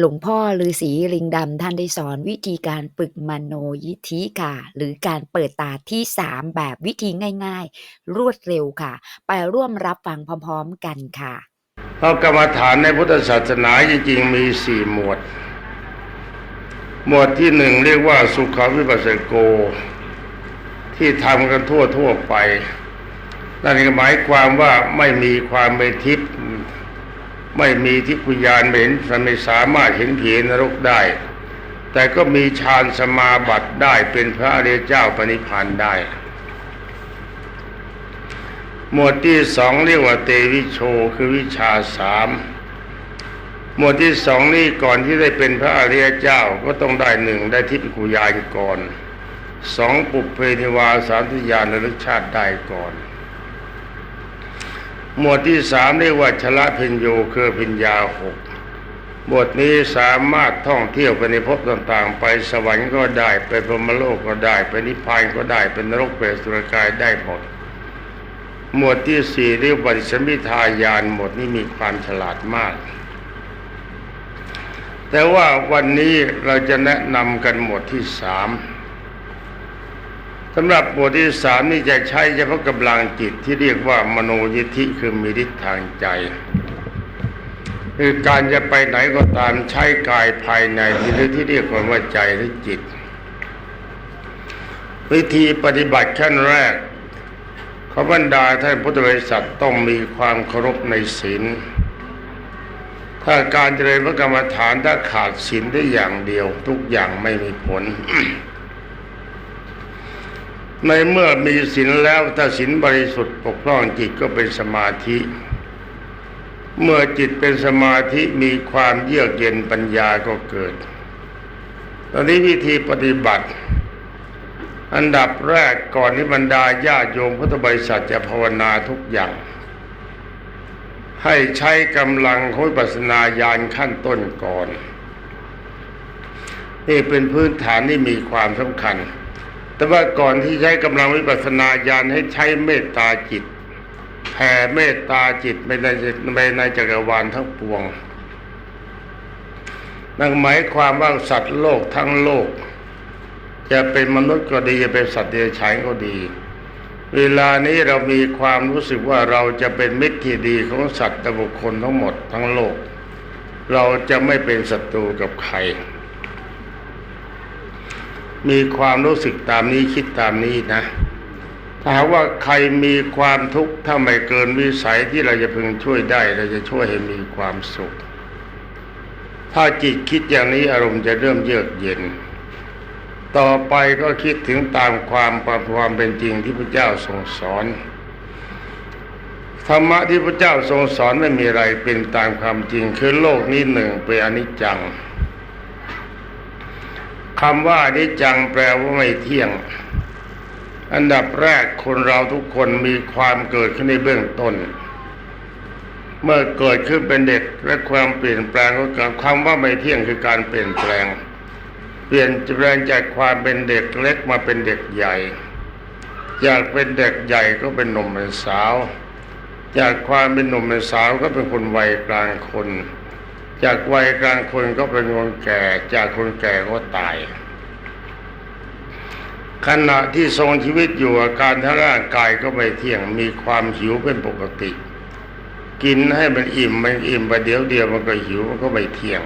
หลวงพ่อฤาษีลิงดำท่านได้สอนวิธีการฝึกมโนยิธิค่ะ หรือการเปิดตาที่ 3 แบบวิธีง่าย ๆ รวดเร็วค่ะ ไปร่วมรับฟังพร้อมๆกันค่ะเพราะกรรมฐานในพุทธศาสนาจริงๆมีสี่หมวด หมวดที่หนึ่งเรียกว่าสุขวิปัสสโก ที่ทำกันทั่วทั่วๆไป นั่นหมายความว่าไม่มีความเป็นทิพย์ ไม่มีทิพยานเห็นไม่สามารถเห็นผีนรกได้ แต่ก็มีฌานสมาบัติได้เป็นพระอริยเจ้าปณิพานได้ หมวดที่สองเรียกว่าเตวิโชคือวิชาสามหมวดที่สองนี่ก่อนที่ได้เป็นพระอริยเจ้าก็ต้องได้หนึ่งได้ทิพยกุยานก่อนสองปุเพนิวาสามทิยานระลึกชาติได้ก่อน หมวดที่สามเรียกว่าชละพิญโยคือพิญญาหกบทนี้สามารถท่องเที่ยวไปในภพต่างๆ ไปสวรรค์ก็ได้ ไปพรหมโลกก็ได้ ไปนิพพานก็ได้ เป็นนรกเปรตสุรกายได้หมด หมวดที่สี่เรียกว่าสมิทายานหมดนี้มีความฉลาดมาก แต่ว่าวันนี้เราจะแนะนำกันหมวดที่สาม สำหรับหมวดที่สามนี่จะใช้เฉพาะกำลังจิตที่เรียกว่ามโนยิทธิคือมีฤทธิ์ทางใจ คือการจะไปไหนก็ตามใช้กายภายในหรือที่เรียกว่าใจหรือจิต วิธีปฏิบัติขั้นแรกขบรรดาท่านพุทธบริษัทต้องมีความเคารพในศีลถ้าการเจริญพระกรรมฐานถ้าขาดศีลได้อย่างเดียว ทุกอย่างไม่มีผล ในเมื่อมีศีลแล้วถ้าศีลบริสุทธิ์ปกป้องจิตก็เป็นสมาธิ เมื่อจิตเป็นสมาธิมีความเยือกเย็นปัญญาก็เกิด ตอนนี้วิธีปฏิบัติ อันดับแรกก่อนที่บรรดาญาโยมพุทธบริษัทจะภาวนาทุกอย่าง ให้ใช้กำลังของปัสสนาญาณขั้นต้นก่อน นี่เป็นพื้นฐานที่มีความสำคัญ แต่ว่าก่อนที่ใช้กำลังวิปัสสนาญาณให้ใช้เมตตาจิตแผ่เมตตาจิตไปในไปในจักรวาลทั้งปวง นั่นหมายความว่าสัตว์โลกทั้งโลก จะเป็นมนุษย์ก็ดีจะเป็นสัตว์เดรัจฉานก็ดี เวลานี้เรามีความรู้สึกว่าเราจะเป็นมิตรที่ดีของสัตว์และบุคคลทั้งหมดทั้งโลก เราจะไม่เป็นศัตรูกับใคร มีความรู้สึกตามนี้คิดตามนี้นะ ถ้าหากว่าใครมีความทุกข์ถ้าไม่เกินวิสัยที่เราจะพึงช่วยได้ เราจะช่วยให้มีความสุข ถ้าจิตคิดอย่างนี้อารมณ์จะเริ่มเยือกเย็น ต่อไปก็คิดถึงตามความความเป็นจริงที่พระเจ้าทรงสอนธรรมะที่พระเจ้าทรงสอนไม่มีอะไรเป็นตามความจริง คือโลกนี้หนึ่งเป็นอนิจจัง คำว่าอนิจจังแปลว่าไม่เที่ยง อันดับแรกคนเราทุกคนมีความเกิดขึ้นในเบื้องต้น เมื่อเกิดขึ้นเป็นเด็กและความเปลี่ยนแปลงก็เกิดคำว่าไม่เที่ยงคือการเปลี่ยนแปลง เปลี่ยนแปลงจากความเป็นเด็กเล็กมาเป็นเด็กใหญ่ จากเป็นเด็กใหญ่ก็เป็นหนุ่มเป็นสาว จากความเป็นหนุ่มเป็นสาวก็เป็นคนวัยกลางคน จากวัยกลางคนก็เป็นคนแก่ จากคนแก่ก็ตาย ขณะที่ทรงชีวิตอยู่อาการทั้งร่างกายก็ไม่เที่ยงมีความหิวเป็นปกติ กินให้มันอิ่มมันอิ่มไปเดี๋ยวเดียวมันก็หิวมันก็ไม่เที่ยง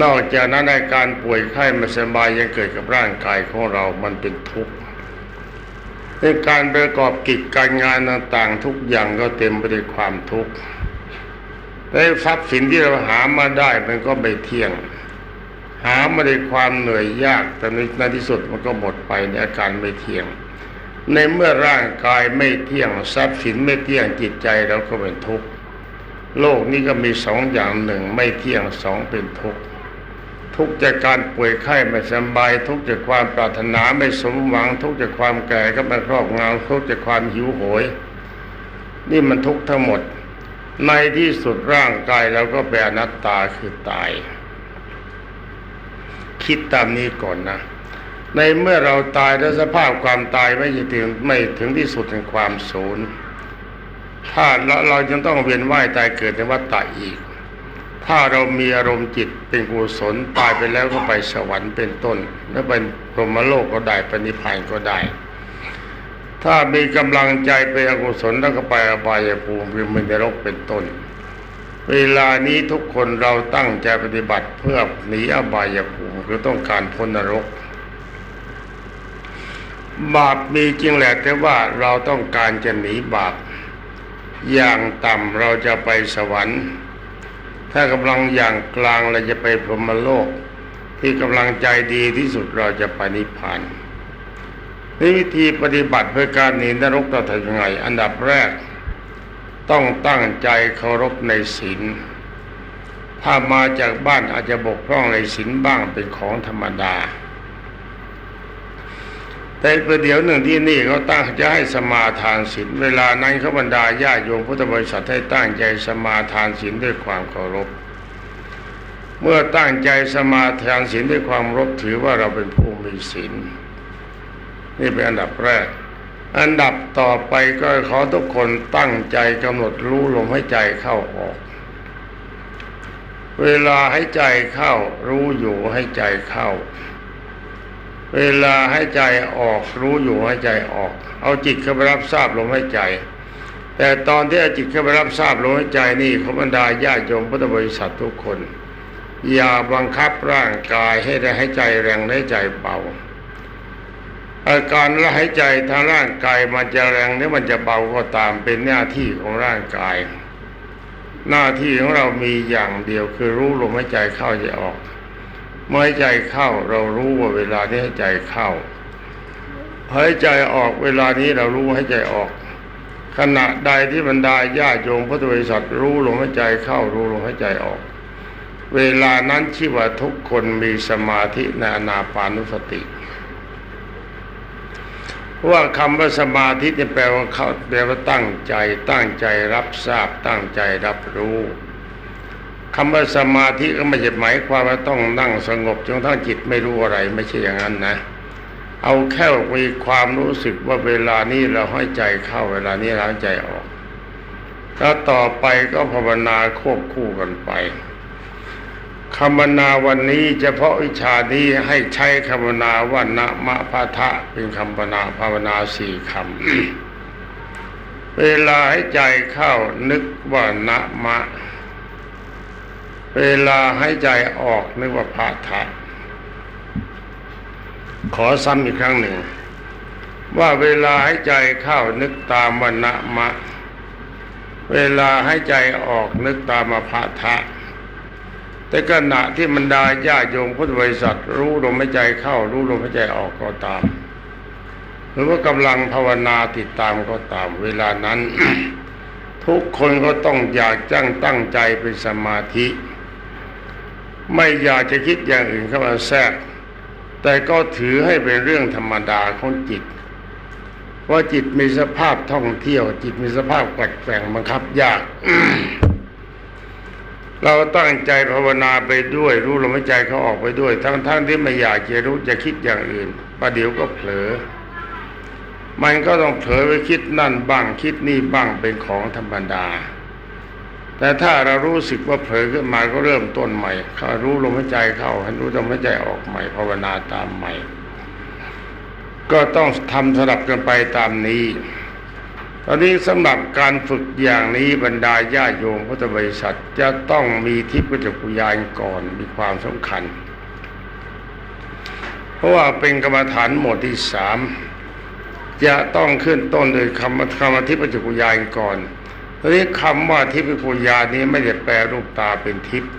นอกจากนั้นอาการป่วยไข้ไม่สบายยังเกิดกับร่างกายของเรามันเป็นทุกข์ในการประกอบกิจการงานต่างๆ ทุกอย่างก็เต็มไปด้วยความทุกข์ และทรัพย์สินที่เราหามาได้มันก็ไม่เที่ยง หามาด้วยความเหนื่อยยากแต่ในที่สุดมันก็หมดไปในอาการไม่เที่ยง ในเมื่อร่างกายไม่เที่ยงทรัพย์สินไม่เที่ยงจิตใจเราก็เป็นทุกข์โลกนี้ก็มีสองอย่างหนึ่งไม่เที่ยงสองเป็นทุกข์ทุกข์จากการป่วยไข้ไม่สบาย ทุกข์จากความปรารถนาไม่สมหวัง ทุกข์จากความแก่ก็มาครอบงำทุกข์จากความหิวโหย นี่มันทุกข์ทั้งหมด ในที่สุดร่างกายเราก็เป็นอนัตตาคือตาย คิดตามนี้ก่อนนะ ในเมื่อเราตายแล้วสภาพความตายไม่ถึงไม่ถึงที่สุดแห่งความสูญถ้าเราเราจึงต้องเวียนว่ายตายเกิดในวัฏฏะอีก ถ้าเรามีอารมณ์จิตเป็นกุศลตายไปแล้วก็ไปสวรรค์เป็นต้น แล้วเป็นพรหมโลกก็ได้ปณิพานก็ได้ ถ้ามีกำลังใจเป็นอกุศลแล้วก็ไปอบายภูมิคือมันนรกเป็นต้น เวลานี้ทุกคนเราตั้งใจปฏิบัติเพื่อหนีอบายภูมิคือต้องการพ้นนรก บาปมีจริงแหละแต่ว่าเราต้องการจะหนีบาป อย่างต่ำเราจะไปสวรรค์ ถ้ากำลังอย่างกลางเราจะไปพรหมโลก ที่กำลังใจดีที่สุดเราจะไปนิพพาน วิธีปฏิบัติเพื่อการหนีนรกเราทำยังไง อันดับแรก ต้องตั้งใจเคารพในศีลถ้ามาจากบ้านอาจจะบกพร่องในศีลบ้างเป็นของธรรมดา แต่ประเดี๋ยวหนึ่งที่นี่เขาตั้งจะให้สมาทานศีลเวลานั้นเขาบรรดาญาโยมพุทธบริษัทให้ตั้งใจสมาทานศีลด้วยความเคารพ เมื่อตั้งใจสมาทานศีลด้วยความเคารพถือว่าเราเป็นผู้มีศีล นี่เป็นอันดับแรก อันดับต่อไปก็ขอทุกคนตั้งใจกำหนดรู้ลมให้ใจเข้าออก เวลาให้ใจเข้า รู้อยู่ให้ใจเข้า เวลาให้ใจออก รู้อยู่ให้ใจออก เอาจิตเข้าไปรับทราบลมให้ใจ แต่ตอนที่เอาจิตเข้าไปรับทราบลมให้ใจนี่เขาบรรดาญาติโยมพุทธบริษัททุกคนอย่าบังคับร่างกายให้ได้ให้ใจแรงให้ใจเบา อาการละหายใจทางร่างกายมันจะแรงหรือมันจะเบาก็ตามเป็นหน้าที่ของร่างกาย หน้าที่ของเรามีอย่างเดียวคือรู้ลมหายใจเข้าใจออกเมื่อหายใจเข้าเรารู้ว่าเวลาที่หายใจเข้าหายใจออกเวลานี้เรารู้หายใจออก ขณะใดที่บรรดาญาโยมพุทธบริษัทรู้ลมหายใจเข้ารู้ลมหายใจออก เวลานั้นชื่อว่าทุกคนมีสมาธิในอนาปานุสติ ว่าคำว่าสมาธิเนี่ยแปลว่าเขาแปลว่าตั้งใจ ตั้งใจรับทราบ ตั้งใจรับรู้คำว่าสมาธิก็ไม่ใช่หมายความว่าต้องนั่งสงบจนทั้งจิตไม่รู้อะไร ไม่ใช่อย่างนั้นนะ เอาแค่มีความรู้สึกว่าเวลานี้เราให้ใจเข้าเวลานี้เราใจออก แล้วต่อไปก็ภาวนาควบคู่กันไป คำภาวนาวันนี้เฉพาะวิชานี้ให้ใช้คำภาวนาว่านะมะพะทะเป็นคำภาวนาภาวนาสี่คำ เวลาให้ใจเข้านึกว่านะมะ เวลาให้ใจออกนึกว่าพะทะ ขอซ้ำอีกครั้งหนึ่ง ว่าเวลาให้ใจเข้านึกตามวันนะมะ เวลาให้ใจออกนึกตามมาพะทะ แต่ขณะที่มันดาญาโยมพุทธบริษัท รู้ลมหายใจเข้า รู้ลมหายใจออกก็ตาม หรือว่ากำลังภาวนาติดตามก็ตาม เวลานั้น ทุกคนก็ต้องอยากจ้างตั้งใจเป็นสมาธิ ไม่อยากจะคิดอย่างอื่นเข้ามาแทรก แต่ก็ถือให้เป็นเรื่องธรรมดาของจิตว่าจิตมีสภาพท่องเที่ยว จิตมีสภาพแกว่งแกว่งบังคับยาก เราตั้งใจภาวนาไปด้วย รู้ลมหายใจเขาออกไปด้วย ทั้งๆทที่ไม่อยากจะรู้จะคิดอย่างอื่นประเดี๋ยวก็เผลอ มันก็ต้องเผลอไปคิดนั่นบ้างคิดนี่บ้างเป็นของธรรมดา แต่ถ้าเรารู้สึกว่าเผลอขึ้นมาก็เริ่มต้นใหม่เขารู้ลมหายใจเข้าให้รู้ลมหายใจออกใหม่ภาวนาตามใหม่ ก็ต้องทำสลับกันไปตามนี้ ตอนนี้สำหรับการฝึกอย่างนี้บรรดาญาโยมพุทธบริษัทจะต้องมีทิพย์จักรยานก่อนมีความสำคัญ เพราะว่าเป็นกรรมฐานหมวดที่สามจะต้องขึ้นต้นโดยคำคำทิพย์จักรยานก่อนทีนี้คำว่าทิพยจักรยานนี้ไม่ได้แปลรูปตาเป็นทิพย์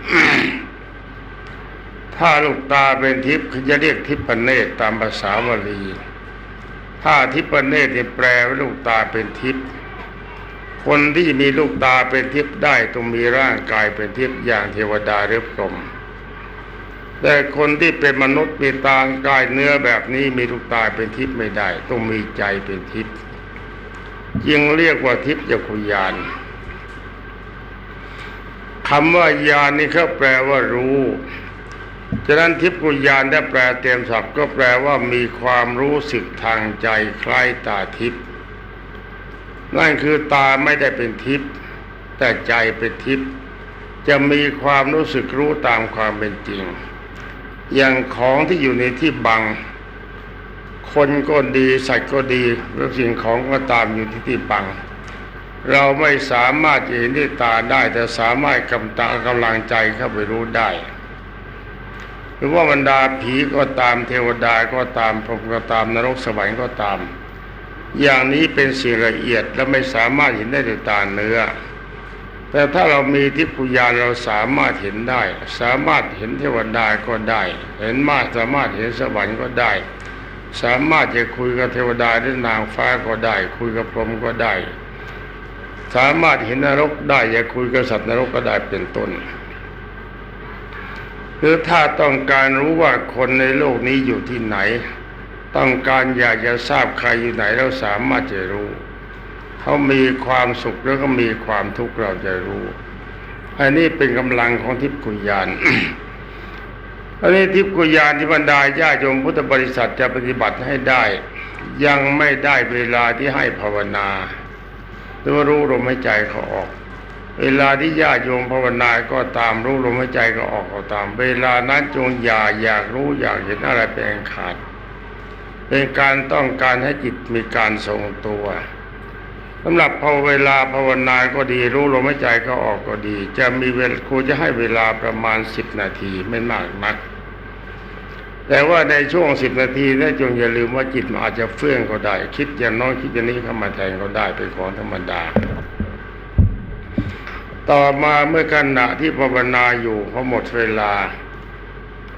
ถ้าลูกตาเป็นทิพย์จะเรียกทิพย์เนตรตามภาษาบาลี ถ้าทิพเนตรนี่แปลว่าลูกตาเป็นทิพย์คนที่มีลูกตาเป็นทิพย์ได้ต้องมีร่างกายเป็นทิพย์อย่างเทวดาหรือพรหมแต่คนที่เป็นมนุษย์มีตากายเนื้อแบบนี้มีลูกตาเป็นทิพย์ไม่ได้ ต้องมีใจเป็นทิพย์จึงเรียกว่าทิพยคุยานคำว่ายานนี่เขาแปลว่ารู้ ฉะนั้นทิพกุญญาณได้แปลเต็มศัพท์ก็แปลว่ามีความรู้สึกทางใจคล้ายตาทิพย์นั่นคือตาไม่ได้เป็นทิพย์แต่ใจเป็นทิพย์จะมีความรู้สึกรู้ตามความเป็นจริง อย่างของที่อยู่ในที่บัง คนก็ดีสัตว์ก็ดีหรือสิ่งของก็ตามอยู่ที่ที่บัง เราไม่สามารถเห็นด้วยตาได้แต่สามารถกำตากำลังใจเข้าไปรู้ได้ รือว่าบรรดาผีก็ตามเทวดาก็ตามพรหมก็ตามนรกสวรรค์ก็ตาม อย่างนี้เป็นสิ่งละเอียดและไม่สามารถเห็นได้ด้วยตาเนื้อ แต่ถ้าเรามีทิพยานเราสามารถเห็นได้ สามารถเห็นเทวดาก็ได้ เห็นมาสามารถเห็นสวรรค์ก็ได้ สามารถจะคุยกับเทวดาหรือนางฟ้าก็ได้ คุยกับพรหมก็ได้ สามารถเห็นนรกได้จะคุยกับสัตว์นรกก็ได้เป็นต้น หรือถ้าต้องการรู้ว่าคนในโลกนี้อยู่ที่ไหน ต้องการอยากจะทราบใครอยู่ไหนเราสามารถจะรู้ เขามีความสุขแล้วก็มีความทุกข์เราจะรู้ อันนี้เป็นกำลังของทิพย์กุญญาณอันนี้ทิพย์กุญญาณที่บรรดาญาโยมพุทธบริษัทจะปฏิบัติให้ได้ ยังไม่ได้เวลาที่ให้ภาวนาหรือรู้ลมหายใจเขาออก เวลาที่ญาติโยมภาวนาก็ตามรู้ลมหายใจก็ออกก็ตาม เวลานั้นจงอย่าอยากรู้อยากเห็นอะไรเป็นขาด เป็นการต้องการให้จิตมีการทรงตัวสำหรับพอเวลาภาวนาก็ดีรู้ลมหายใจก็ออกก็ดี จะมีเวลครูจะให้เวลาประมาณสิบนาทีไม่มากนัก แต่ว่าในช่วงสิบนาทีนั้นจงอย่าลืมว่าจิตมันอาจจะเฟื่องก็ได้ คิดอย่างน้อยคิดอย่างนี้เข้ามาแทนก็ได้เป็นของธรรมดา ต่อมาเมื่อขณะที่ภาวนาอยู่พอหมดเวลา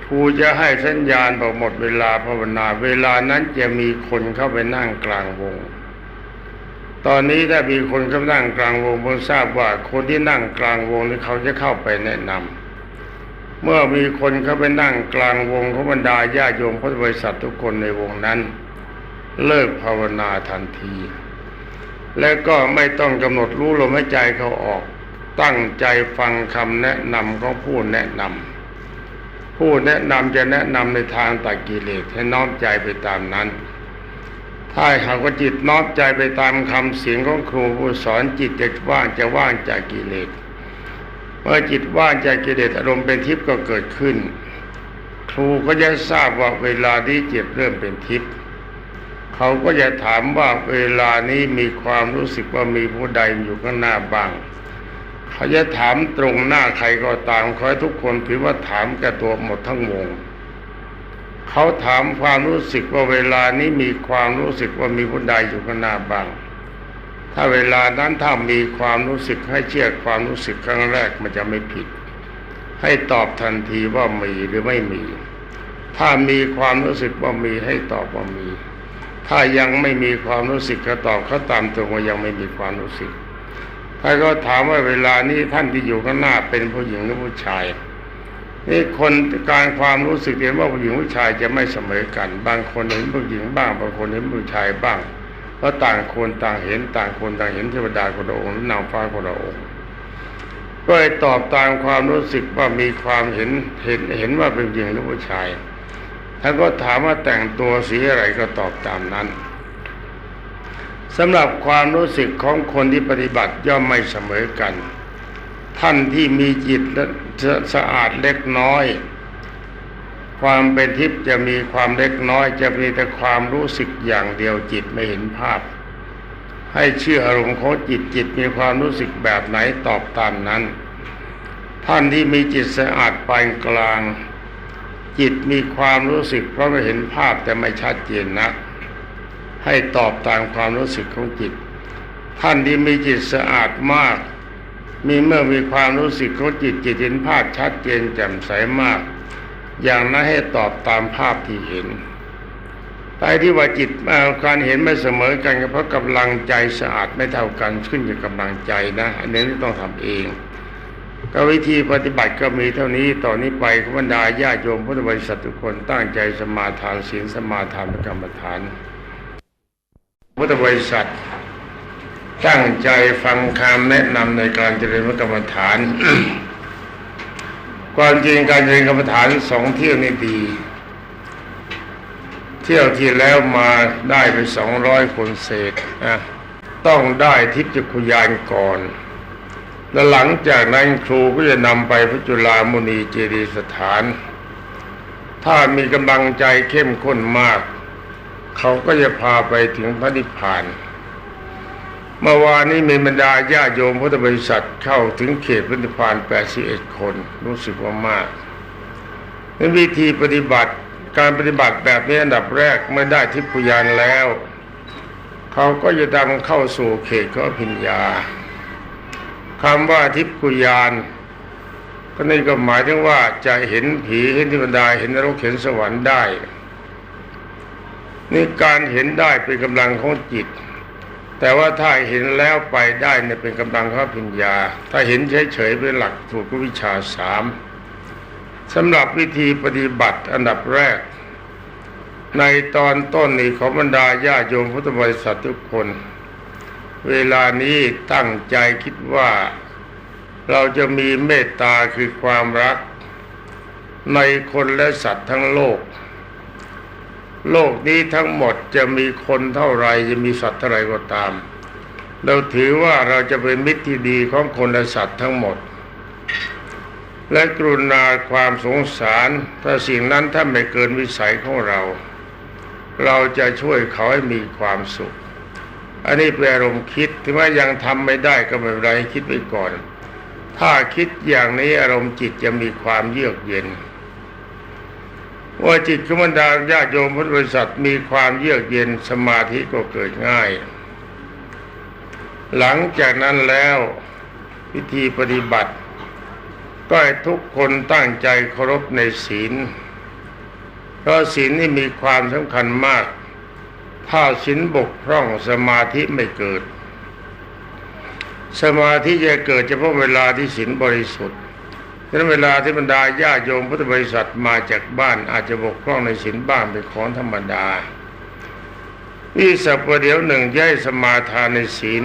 ครูจะให้สัญญาณบอกหมดเวลาภาวนาเวลานั้นจะมีคนเข้าไปนั่งกลางวง ตอนนี้ถ้ามีคนเข้านั่งกลางวงผมทราบว่าคนที่นั่งกลางวงนี่เขาจะเข้าไปแนะนำเมื่อมีคนเข้าไปนั่งกลางวงเของบรรดาญาโยมพุทธบริษัททุกคนในวงนั้น เลิกภาวนาทันที และก็ไม่ต้องกำหนดรู้ลมหายใจเขาออก ตั้งใจฟังคำแนะนำของผู้แนะนำผู้แนะนำจะแนะนำในทางตัดกิเลสให้น้อมใจไปตามนั้น ถ้าหากว่าจิตน้อมใจไปตามคำเสียงของครูผู้สอนจิตจะว่างจะว่างจากกิเลสเมื่อจิตว่างจากกิเลสอารมณ์เป็นทิพย์ก็เกิดขึ้น ครูก็จะทราบว่าเวลาที่จิตเริ่มเป็นทิพย์เขาก็จะถามว่าเวลานี้มีความรู้สึกว่ามีผู้ใดอยู่ข้างหน้าบ้าง เขาจะถามตรงหน้าใครก็ตามขอให้ทุกคนถือว่าถามแก่ตัวหมดทั้งวง เขาถามความรู้สึกว่าเวลานี้มีความรู้สึกว่ามีผู้ใดอยู่ข้างหน้าบ้าง ถ้าเวลานั้นถ้ามีความรู้สึกให้เชื่อความรู้สึกครั้งแรกมันจะไม่ผิด ให้ตอบทันทีว่ามีหรือไม่มี ถ้ามีความรู้สึกว่ามีให้ตอบว่ามี ถ้ายังไม่มีความรู้สึกก็ตอบเขาตามตรงว่ายังไม่มีความรู้สึก ถ้าก็ถามว่าเวลานี้ท่านที่อยู่ข้างหน้าเป็นผู้หญิงหรือผู้ชายนี่คนการความรู้สึกเห็นว่าผู้หญิงผู้ชายจะไม่เสมอกัน บางคนเห็นผู้หญิงบ้าง บางคนเห็นผู้ชายบ้างเพราะต่างคนต่างเห็นต่างคนต่างเห็นเทวดาคนละองค์นางฟ้าคนละองค์ก็ให้ตอบตามความรู้สึกว่ามีความเห็นเห็นเห็นว่าเป็นผู้หญิงหรือผู้ชายถ้านก็ถามว่าแต่งตัวสีอะไรก็ตอบตามนั้น สำหรับความรู้สึกของคนที่ปฏิบัติย่อมไม่เสมอกัน ท่านที่มีจิตสะอาดเล็กน้อย ความเป็นทิพย์จะมีความเล็กน้อย จะมีแต่ความรู้สึกอย่างเดียวจิตไม่เห็นภาพ ให้เชื่ออารมณ์ของจิตจิตมีความรู้สึกแบบไหนตอบตามนั้น ท่านที่มีจิตสะอาดปานกลาง จิตมีความรู้สึกเพราะไม่เห็นภาพแต่ไม่ชัดเจนนัก ให้ตอบตามความรู้สึกของจิต ท่านที่มีจิตสะอาดมาก มีเมื่อมีความรู้สึกของจิตจิตเห็นภาพชัดเจนแจ่มใสมาก อย่างนั้นให้ตอบตามภาพที่เห็นแต่ที่ว่าจิตการเห็นไม่เสมอกันเพราะกำลังใจสะอาดไม่เท่ากันขึ้นอยู่กับกำลังใจนะอันนี้ต้องทำเองก็วิธีปฏิบัติก็มีเท่านี้ต่อนนี้ไปขบรรดาญาติโยมพุทธบริษัททุกคนตั้งใจสมาทานศีลสมาทานกรรมฐาน พุทธบริษัท ตั้งใจฟังคำแนะนำในการเจริญกรรมฐาน ความจริงการเจริญกรรมฐานสองเที่ยวนี่ดี เที่ยวที่แล้วมาได้ไปสองร้อยคนเศษนะต้องได้ทิพยคุยานก่อน และหลังจากนั้นครูก็จะนำไปพระจุลามุนีเจดีสถาน ถ้ามีกำลังใจเข้มข้นมาก เขาก็จะพาไปถึงพระนิพพาน เมื่อวานนี้มีบรรดาญาโยมพุทธบริษัทเข้าถึงเขตพระนิพพาน81 คน รู้สึกว่ามากในวิธีปฏิบัติการปฏิบัติแบบนี้อันดับแรกเมื่อได้ทิพยานแล้ว เขาก็จะดำเข้าสู่เขตของอภิญญาคำว่าทิพยานก็นี่ก็หมายถึงว่าจะเห็นผีเห็นเทวดาเห็นนรกเห็นสวรรค์ได้ นี่การเห็นได้เป็นกำลังของจิต แต่ว่าถ้าเห็นแล้วไปได้เนี่ยเป็นกำลังของปัญญา ถ้าเห็นเฉยๆเป็นหลักถูกวิชาสามสำหรับวิธีปฏิบัติอันดับแรก ในตอนต้นนี้ของบรรดาญาโยมพุทธบริษัททุกคน เวลานี้ตั้งใจคิดว่าเราจะมีเมตตาคือความรัก ในคนและสัตว์ทั้งโลก โลกนี้ทั้งหมดจะมีคนเท่าไรจะมีสัตว์เท่าไรก็ตาม เราถือว่าเราจะเป็นมิตรที่ดีของคนและสัตว์ทั้งหมด และกรุณาความสงสาร ถ้าสิ่งนั้นถ้าไม่เกินวิสัยของเรา เราจะช่วยเขาให้มีความสุข อันนี้เป็นอารมณ์คิดถึงว่ายังทำไม่ได้ก็ไม่เป็นไรคิดไว้ก่อน ถ้าคิดอย่างนี้อารมณ์จิตจะมีความเยือกเย็น ว่าจิตของบรรดาญาติโยมพุทธบริษัทมีความเยือกเย็นสมาธิก็เกิดง่าย หลังจากนั้นแล้ววิธีปฏิบัติ ก็ให้ทุกคนตั้งใจเคารพในศีล เพราะศีลนี่มีความสำคัญมาก ถ้าศีลบกพร่องสมาธิไม่เกิด สมาธิจะเกิดเฉพาะเวลาที่ศีลบริสุทธิ์ ฉะนั้นเวลาที่บรรดาญาโยมพุทธบริษัทมาจากบ้านอาจจะบกพร่องในศีลบ้างเป็นของธรรมดานี่สัปประเดี๋ยวหนึ่งย้ายสมาทานในศีล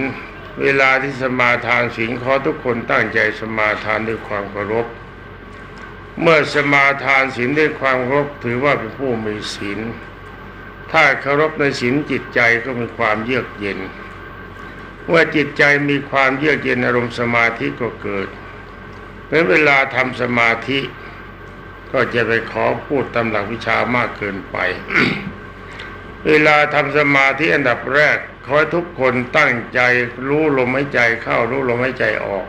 เวลาที่สมาทานศีลขอทุกคนตั้งใจสมาทานด้วยความเคารพ เมื่อสมาทานศีลด้วยความเคารพถือว่าเป็นผู้มีศีล ถ้าเคารพในศีลจิตใจก็มีความเยือกเย็น เมื่อจิตใจมีความเยือกเย็นอารมณ์สมาธิก็เกิด เพราะเวลาทำสมาธิ ก็จะไปขอพูดตำหลักวิชามากเกินไป เวลาทำสมาธิอันดับแรก ขอให้ทุกคนตั้งใจรู้ลมหายใจเข้ารู้ลมหายใจออก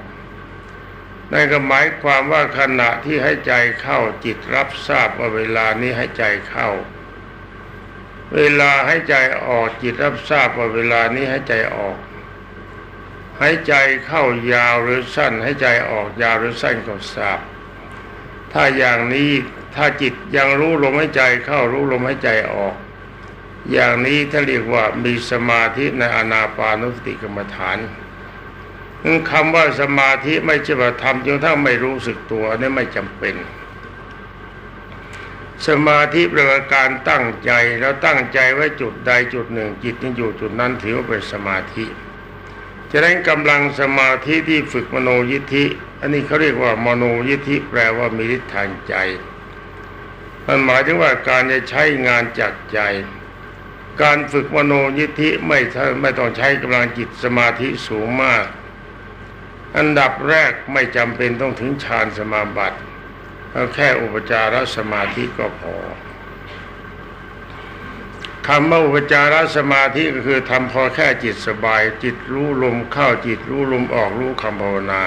นั่นก็หมายความว่าขณะที่ให้ใจเข้าจิตรับทราบว่าเวลานี้ให้ใจเข้า เวลาให้ใจออกจิตรับทราบว่าเวลานี้ให้ใจออก หายใจเข้ายาวหรือสั้นหายใจออกยาวหรือสั้นก็ทราบ ถ้าอย่างนี้ถ้าจิตยังรู้ลมหายใจเข้ารู้ลมหายใจออก อย่างนี้ถ้าเรียกว่ามีสมาธิในอนาปานุสติกรรมฐานซึ่งคำว่าสมาธิไม่ใช่ว่าทำจนทั้งไม่รู้สึกตัวนี่ไม่จำเป็น สมาธิปลว่าการตั้งใจแล้วตั้งใจไว้จุดใดจุดหนึ่ง จิตยังอยู่จุดนั้นถือว่าเป็นสมาธิ จะได้กำลังสมาธิที่ฝึกมโนยิทธิ อันนี้เขาเรียกว่ามโนยิทธิแปลว่ามีฤทธิ์ทางใจ มันหมายถึงว่าการจะใช้งานจากใจ การฝึกมโนยิทธิไม่ไม่ต้องใช้กำลังจิตสมาธิสูงมาก อันดับแรกไม่จำเป็นต้องถึงฌานสมาบัติเอาแค่อุปจารสมาธิก็พอ คำว่าอุปจารสมาธิก็คือทำพอแค่จิตสบาย จิตรู้ลมเข้าจิตรู้ลมออกรู้คำภาวนา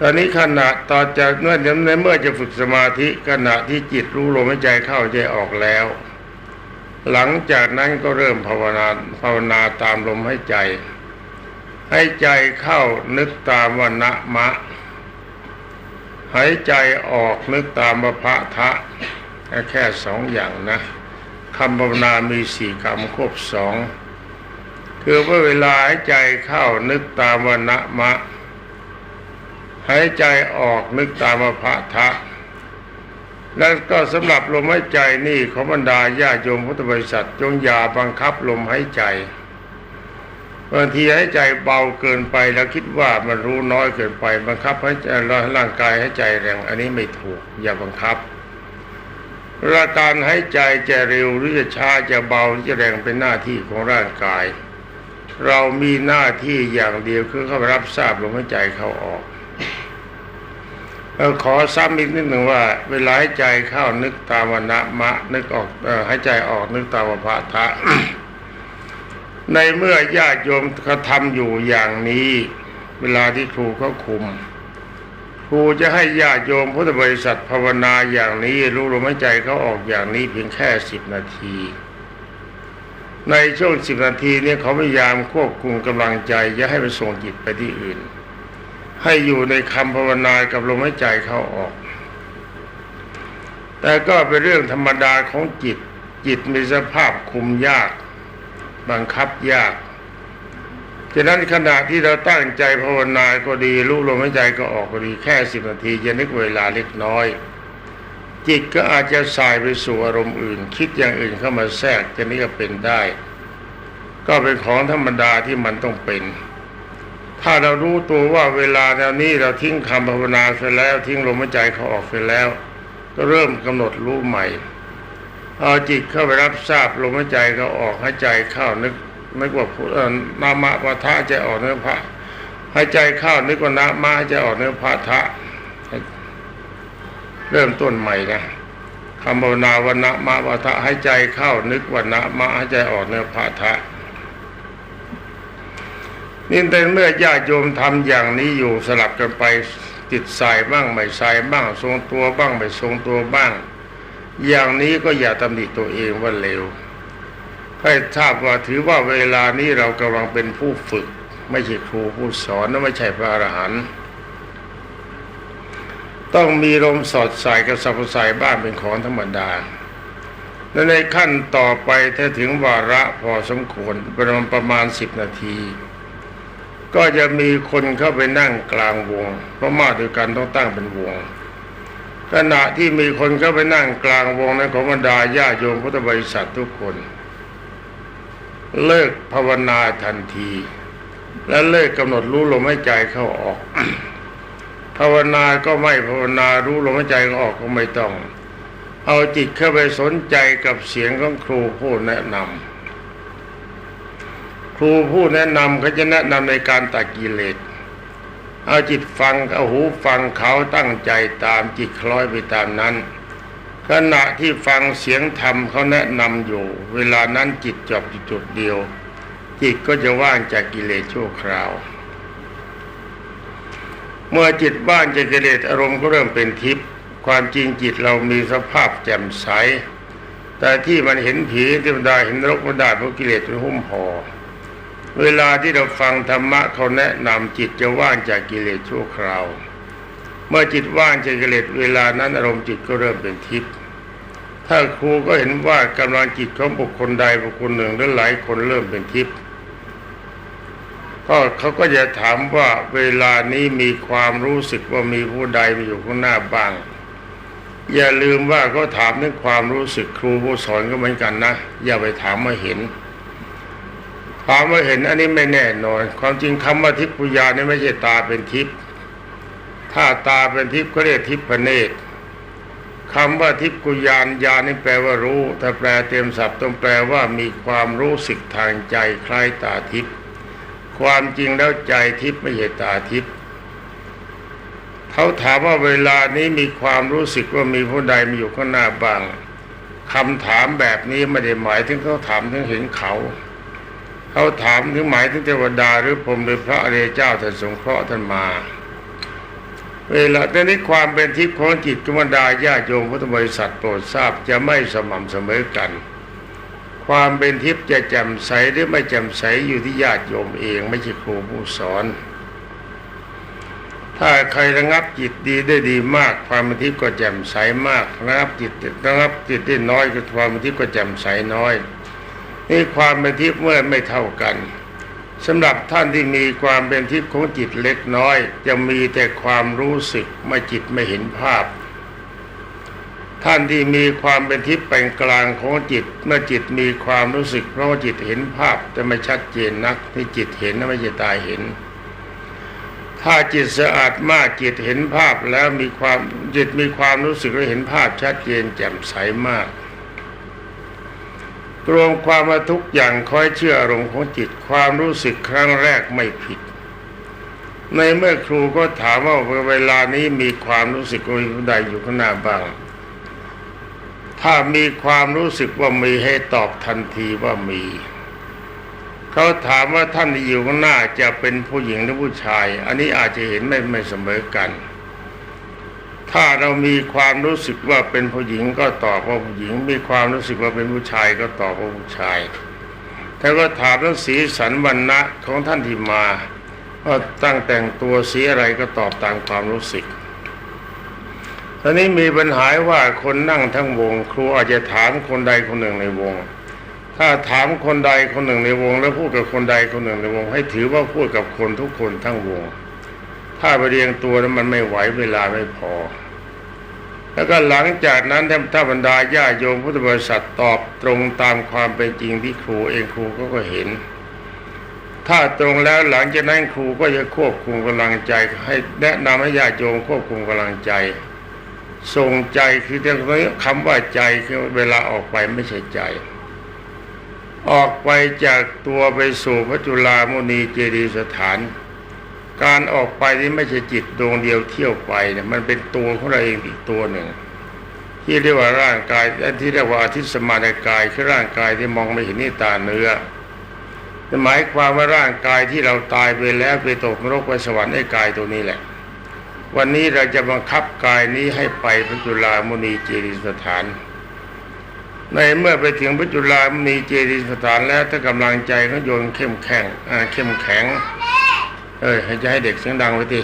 ตอนนี้ขณะตอนจะเมื่อในเมื่อจะฝึกสมาธิขณะที่จิตรู้ลมหายใจเข้าใจออกแล้ว หลังจากนั้นก็เริ่มภาวนาภาวนาตามลมหายใจ ให้ใจเข้านึกตามวันนะมะหายใจออกนึกตามวพะทะแค่สองอย่างนะ คำภาวนามีสี่คำควบสองคือว่าเวลาหายใจเข้านึกตามวันนะมะ หายใจออกนึกตามวพะทะแล้วก็สำหรับลมหายใจนี่ขอบรรดาญาโยมพุทธบริษัทจงอย่าบังคับลมหายใจบางทีหายใจเบาเกินไปแล้วคิดว่ามันรู้น้อยเกินไป บังคับให้ร่างกายให้ใจแรง อันนี้ไม่ถูก อย่าบังคับ ราการหายใจจะเร็วหรือจะช้าจะเบาหรือจะแรงเป็นหน้าที่ของร่างกาย เรามีหน้าที่อย่างเดียวคือเข้ารับทราบลมหายใจเข้าออกเออขอซ้ำอีกนิดหนึ่งว่า เวลาหายใจเข้านึกตามวนะมะ นึกออกหายใจออกนึกตามวพะทะในเมื่อญาติโยมเขาทำอยู่อย่างนี้ เวลาที่ครูเขาคุม ครูจะให้ญาติโยมพุทธบริษัทภาวนาอย่างนี้ รู้ลมหายใจเขาออกอย่างนี้เพียงแค่สิบนาที ในช่วงสิบนาทีนี้เขาพยายามควบคุมกำลังใจอย่าให้ไปส่งจิตไปที่อื่น ให้อยู่ในคำภาวนากับลมหายใจเขาออก แต่ก็เป็นเรื่องธรรมดาของจิตจิตมีสภาพคุมยาก บังคับยาก ฉะนั้นขณะที่เราตั้งใจภาวนาก็ดีรู้ลมหายใจก็ออกก็ดีแค่สิบนาทีจะนึกเวลาเล็กน้อย จิตก็อาจจะสายไปสู่อารมณ์อื่น คิดอย่างอื่นเข้ามาแทรกจะนี้ก็เป็นได้ ก็เป็นของธรรมดาที่มันต้องเป็น ถ้าเรารู้ตัวว่าเวลาแนวนี้เราทิ้งคำภาวนาไปแล้ว ทิ้งลมหายใจเขาออกไปแล้ว ก็เริ่มกำหนดรู้ใหม่เอาจิตเข้าไปรับทราบลมหายใจเขาออกหายใจเข้านึก นึกว่าพุทธนามะวะทะใจออกเนื้อพระหายใจเข้านึกว่านะมะหายใจออกเนื้อพระทะเริ่มต้นใหม่นะคำภาวนาวันนะมะวะทะหายใจเข้านึกวันนะมะหายใจออกเนื้อพระทะนี่แต่เมื่อญาติโยมทำอย่างนี้อยู่สลับกันไปติดใส่บ้างไม่ใส่บ้างทรงตัวบ้างไม่ทรงตัวบ้าง อย่างนี้ก็อย่าตำหนิตัวเองว่าเลว ให้ทราบว่าถือว่าเวลานี้เรากำลังเป็นผู้ฝึก ไม่ใช่ครูผู้สอนและไม่ใช่พระอรหันต์ต้องมีลมสอดใส่กับสัพพใส่บ้างเป็นของธรรมดา และในขั้นต่อไปถ้าถึงวาระพอสมควรประมาณประมาณสิบนาที ก็จะมีคนเข้าไปนั่งกลางวง เพราะมาด้วยกันต้องตั้งเป็นวง ขณะที่มีคนเข้าไปนั่งกลางวงนั้นของบรรดาญาโยมพุทธบริษัททุกคน เลิกภาวนาทันที และเลิกกำหนดรู้ลมหายใจเข้าออก ภาวนาก็ไม่ภาวนารู้ลมหายใจออกก็ไม่ต้อง เอาจิตเข้าไปสนใจกับเสียงของครูผู้แนะนำครูผู้แนะนำเขาจะแนะนำในการตัดกิเลสเอาจิตฟังเอาหูฟังเขาตั้งใจตามจิตคล้อยไปตามนั้น ขณะที่ฟังเสียงธรรมเขาแนะนำอยู่ เวลานั้นจิตจบจุดเดียว จิตก็จะว่างจากกิเลสชั่วคราว เมื่อจิตว่างจากกิเลสอารมณ์ก็เริ่มเป็นทิพย์ความจริงจิตเรามีสภาพแจ่มใส แต่ที่มันเห็นผีเทวดาเห็นรกมันได้เพราะกิเลสมันหุ้มห่อเวลาที่เราฟังธรรมะเขาแนะนำจิตจะว่างจากกิเลสชั่วคราว เมื่อจิตว่างจากกิเลสเวลานั้นอารมณ์จิตก็เริ่มเป็นทิพย์ถ้าครูก็เห็นว่ากำลังจิตของบุคคลใดบุคคลหนึ่งหรือหลายคนเริ่มเป็นทิพย์ก็เขาก็จะถามว่าเวลานี้มีความรู้สึกว่ามีผู้ใดมาอยู่ข้างหน้าบ้าง อย่าลืมว่าเขาถามถึงความรู้สึกครูผู้สอนก็เหมือนกันนะ อย่าไปถามมาเห็นถามว่าเห็นอันนี้ไม่แน่นอน ความจริงคำว่าทิพยานี่ไม่ใช่ตาเป็นทิพย์ ถ้าตาเป็นทิพย์ก็เรียกทิพเนตรคำว่าทิพกุยานยานี่แปลว่ารู้ ถ้าแปลเต็มศัพท์ต้องแปลว่ามีความรู้สึกทางใจคล้ายตาทิพย์ความจริงแล้วใจทิพย์ไม่ใช่ตาทิพย์เขาถามว่าเวลานี้มีความรู้สึกว่ามีผู้ใดมาอยู่ข้างหน้าบ้างคำถามแบบนี้ไม่ได้หมายถึงเขาถามถึงเห็นเขา เขาถามถึงหมายถึงเทวดาหรือพรหมหรือพระอริยเจ้าท่านสงเคราะห์ท่านมา เวลาแต่นี้ความเป็นทิพย์ของจิตกรรมดาญาติโยมพุทธบริษัทโปรดทราบจะไม่สม่ำเสมอกัน ความเป็นทิพย์จะแจ่มใสหรือไม่แจ่มใสอยู่ที่ญาติโยมเองไม่ใช่ครูผู้สอน ถ้าใครระงับจิตดีได้ดีมาก ความเป็นทิพย์ก็แจ่มใสมากระงับจิตระงับจิตได้น้อยก็ความเป็นทิพย์ก็แจ่มใสน้อยนี่ความเป็นทิพย์เมื่อไม่เท่ากัน สำหรับท่านที่มีความเป็นทิพย์ของจิตเล็กน้อย จะมีแต่ความรู้สึกไม่จิตไม่เห็นภาพ ท่านที่มีความเป็นทิพย์เป็นกลางของจิต เมื่อจิตมีความรู้สึก เพราะว่าจิตเห็นภาพแต่ไม่ชัดเจนนักที่จิตเห็นนะไม่ใช่ตาเห็น ถ้าจิตสะอาดมากจิตเห็นภาพแล้วมีความจิตมีความรู้สึกและเห็นภาพชัดเจนแจ่มใสมาก รวมความว่าทุกอย่างคอยเชื่ออารมณ์ของจิตความรู้สึกครั้งแรกไม่ผิด ในเมื่อครูก็ถามว่าเวลานี้มีความรู้สึกว่าผู้ใดอยู่ข้างหน้าบ้าง ถ้ามีความรู้สึกว่ามีให้ตอบทันทีว่ามี เขาถามว่าท่านที่อยู่ข้างหน้าจะเป็นผู้หญิงหรือผู้ชาย อันนี้อาจจะเห็นไม่ไม่เสมอกัน ถ้าเรามีความรู้สึกว่าเป็นผู้หญิงก็ตอบว่าผู้หญิง มีความรู้สึกว่าเป็นผู้ชายก็ตอบว่าผู้ชายถ้าก็ถามเรื่องสีสันวันณะของท่านที่มาว่าตั้งแต่งตัวสีอะไรก็ตอบตามความรู้สึกตอนนี้มีปัญหาว่าคนนั่งทั้งวง ครูอาจจะถามคนใดคนหนึ่งในวง ถ้าถามคนใดคนหนึ่งในวง แล้วพูดกับคนใดคนหนึ่งในวง ให้ถือว่าพูดกับคนทุกคนทั้งวง ถ้าไปเรียงตัวนั้นมันไม่ไหวเวลาไม่พอ แล้วก็หลังจากนั้นถ้าบรรดาญาโยมพุทธบริษัทตอบตรงตามความเป็นจริงที่ครูเองครูก็ก็เห็น ถ้าตรงแล้วหลังจากนั้นครูก็จะควบคุมกำลังใจ ให้แนะนำให้ญาโยมควบคุมกำลังใจส่งใจคือเรื่องนี้คำว่าใจคือเวลาออกไปไม่ใช่ใจ ออกไปจากตัวไปสู่พระจุลามุนีเจดียสถาน การออกไปนี่ไม่ใช่จิตดวงเดียวเที่ยวไปเนี่ยมันเป็นตัวของเราเองอีกตัวหนึ่ง ที่เรียกว่าร่างกายและที่เรียกว่าอาทิตสมานกายคือร่างกายที่มองไม่เห็นนี่ตาเนื้อหมายความว่าร่างกายที่เราตายไปแล้วไปตกนรกไปสวรรค์ไอ้กายตัวนี้แหละ วันนี้เราจะบังคับกายนี้ให้ไปพระจุลามุนีเจดีสถาน ในเมื่อไปถึงพระจุลามณีเจดีสถานแล้วถ้ากำลังใจเขาโยนเข้มแข็งเข้มแข็ง เออให้จะให้เด็กเสียงดังไว้ที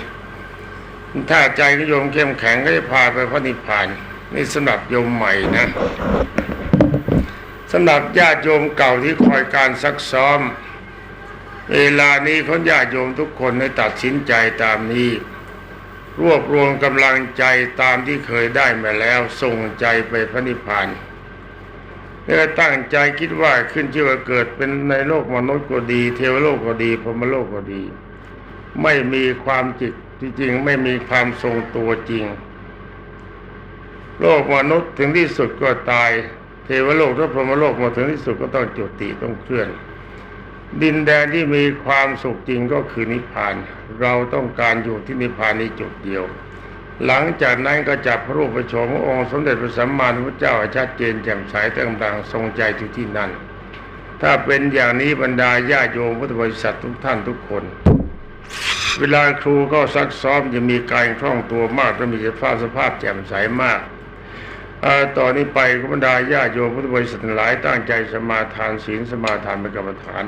ถ้าใจเขาโยมเข้มแข็งก็จะพาไปพระนิพพาน นี่สำหรับโยมใหม่นะสำหรับญาติโยมเก่าที่คอยการซักซ้อม เวลานี้เขาญาติโยมทุกคนให้ตัดสินใจตามนี้ รวบรวมกำลังใจตามที่เคยได้มาแล้วส่งใจไปพระนิพพานเมื่อตั้งใจคิดว่าขึ้นชื่อว่าเกิดเป็นในโลกมนุษย์ก็ดี เทวโลกก็ดีพรหมโลกก็ดี ไม่มีความจิตที่จริงไม่มีความทรงตัวจริง โลกมนุษย์ถึงที่สุดก็ตาย เทวโลกและพรหมโลกมาถึงที่สุดก็ต้องจุติต้องเคลื่อน ดินแดนที่มีความสุขจริงก็คือนิพพาน เราต้องการอยู่ที่นิพพานนี้จุดเดียว หลังจากนั้นก็จับพระรูปประชมพระองค์สมเด็จพระสัมมาสัมพุทธเจ้าชัดเจนแจ่มใสต่างๆทรงใจอยู่ที่นั่นถ้าเป็นอย่างนี้บรรดาญาโยมพุทธบริษัททุกท่านทุกคน เวลาครูก็ซักซ้อมจะมีการคล่องตัวมากและมีสภาพสภาพแจ่มใสมากต่อนนี้ไปก็บรรดาญาโยมพุทธบริษัทหลายตั้งใจสมาทานศีลสมาทานเป็นกรรมฐาน